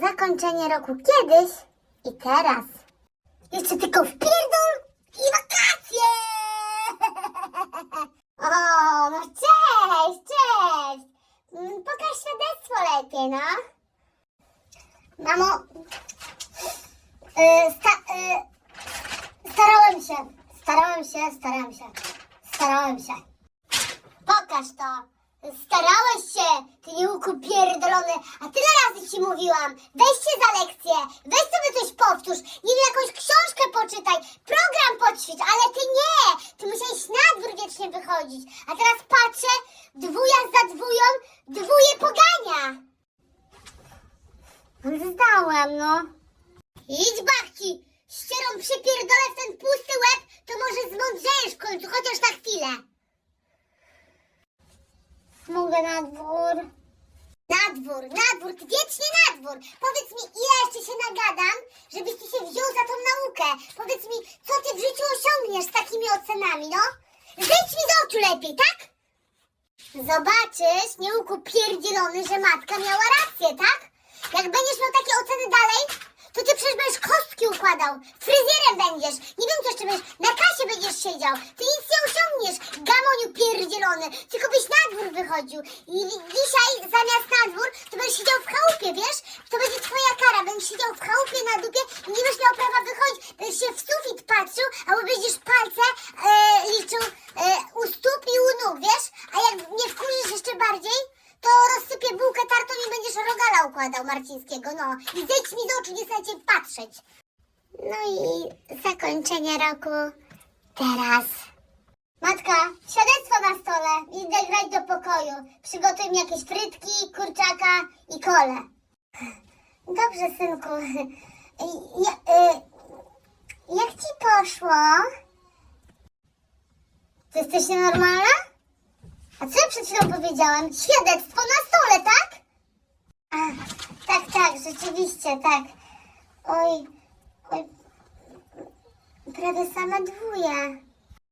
zakończenie roku kiedyś i teraz. Jeszcze tylko wpierdol i wakacje! O, no cześć, cześć! Mm, Pokaż świadectwo lepiej, no. Mamo, y, sta, y, starałem się, starałem się, starałem się, starałem się. Pokaż to. Starałeś się, ty nieuku pierdolony, a tyle razy ci mówiłam. Weź się za lekcję, weź sobie coś powtórz, nie wiem, jakąś książkę poczytaj, program poćwicz, ale ty nie! Ty musiałeś na dwór wiecznie wychodzić. A teraz patrzę, dwuja za dwują, dwóje pogania. Zdałem, no. Idź, babci! Ścierą przypierdolę w ten pusty łeb, to może zmądrzejesz w końcu, chociaż na chwilę. Mogę na dwór. Na dwór, na dwór, wiecznie na dwór. Powiedz mi, ile jeszcze się nagadam, żebyś ty się wziął za tą naukę. Powiedz mi, co ty w życiu osiągniesz z takimi ocenami, no? Zejdź mi z oczu lepiej, tak? Zobaczysz, nieuku pierdzielony, że matka miała rację, tak? Jak będziesz miał takie oceny dalej, to ty przecież będziesz kostki układał, fryzjerem będziesz, nie wiem co jeszcze będziesz, na kasie będziesz siedział, ty nie osiągniesz, gamoniu pierdzielony, tylko byś na dwór wychodził i dzisiaj zamiast na dwór, to będziesz siedział w chałupie, wiesz? To będzie twoja kara, będziesz siedział w chałupie na dupie i nie będziesz miał prawa wychodzić, będziesz się w sufit patrzył, albo będziesz palce e, liczył e, u stóp i u nóg, wiesz? A jak mnie wkurzysz jeszcze bardziej, to rozsypię bułkę tartą i będziesz rogala układał Marcińskiego, no. I zejdź mi z oczu, nie chcę patrzeć. No i zakończenie roku teraz. Matka, świadectwo na stole. Idę grać do pokoju. Przygotuj mi jakieś frytki, kurczaka i kole. Dobrze, synku. Ja, y, jak ci poszło? Ty jesteś nienormalna? A co ja przed chwilą powiedziałam? Świadectwo na stole, tak? A, tak, tak, rzeczywiście, tak. Oj, oj, prawie same dwóje.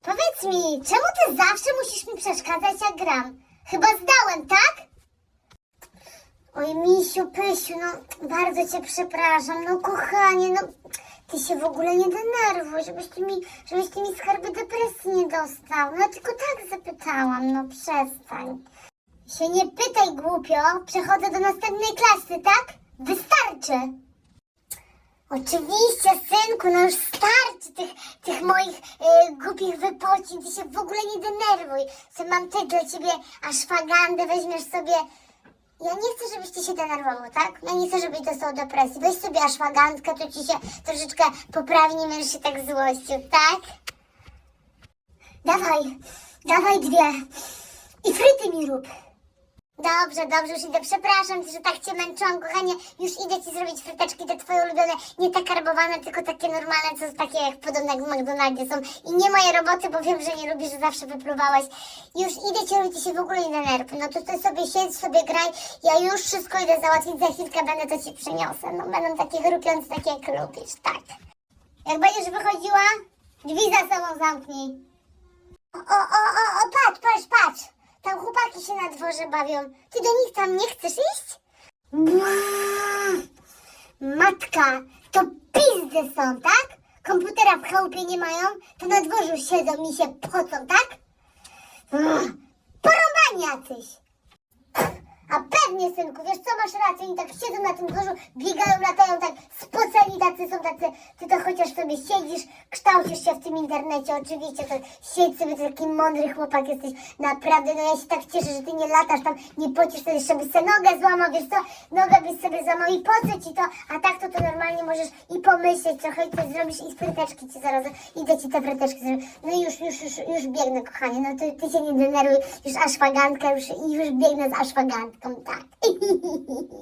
Powiedz mi, czemu ty zawsze musisz mi przeszkadzać, jak gram? Chyba zdałem, tak? Oj, misiu, pysiu, no bardzo cię przepraszam, no kochanie, no ty się w ogóle nie denerwuj, żebyś ty mi, żebyś ty mi skarby depresji nie dostał. No tylko tak zapytałam, no przestań. Się nie pytaj głupio, przechodzę do następnej klasy, tak? Wystarczy. Oczywiście, synku, no już starczy tych, tych moich e, głupich wypocin, ty się w ogóle nie denerwuj. Co mam ty dla ciebie aszwagandę, weźmiesz sobie... Ja nie chcę, żebyś ty się denerwował, tak? Ja nie chcę, żebyś dostał depresji. Weź sobie aszwagandkę, to ci się troszeczkę poprawi, nie będziesz się tak złościł, tak? Dawaj, dawaj dwie. I fryty mi rób. Dobrze, dobrze, już idę. Przepraszam cię, że tak cię męczyłam, kochanie. Już idę ci zrobić fryteczki te twoje ulubione, nie te karbowane, tylko takie normalne, co takie jak podobne jak w McDonaldzie są. I nie moje roboty, bo wiem, że nie lubisz, że zawsze wypluwałaś. Już idę cię robić się w ogóle nie denerwuj. No to ty sobie siedź, sobie graj. Ja już wszystko idę załatwić, za chwilkę będę to ci przyniosę. No będą takie chrupiące, takie jak lubisz, tak. Jak będziesz wychodziła, drzwi za sobą zamknij. O, o, o, o, patrz. Bawią. Ty do nich tam nie chcesz iść? Bła! Matka, to pizdy są, tak? Komputera w chałupie nie mają, to na dworzu siedzą i się pocą, tak? Porąbani jacyś. A pewnie, synku, wiesz co, masz rację, oni tak siedzą na tym dworzu, biegają, latają tak spoceni, tacy są tacy, ty to chociaż sobie siedzisz, kształcisz się w tym internecie, oczywiście, to siedź sobie, taki mądry chłopak jesteś, naprawdę, no ja się tak cieszę, że ty nie latasz tam, nie pocisz, to jeszcze byś sobie nogę złamał, wiesz co, nogę byś sobie złamał i po co ci to, a tak to to normalnie możesz i pomyśleć trochę i coś zrobisz i fryteczki ci zaraz, idę ci te fryteczki zrobić, no już, już, już, już biegnę, kochanie, no ty, ty się nie denerwuj, już aszwagandka, już, już biegnę z aszwagandką, tak.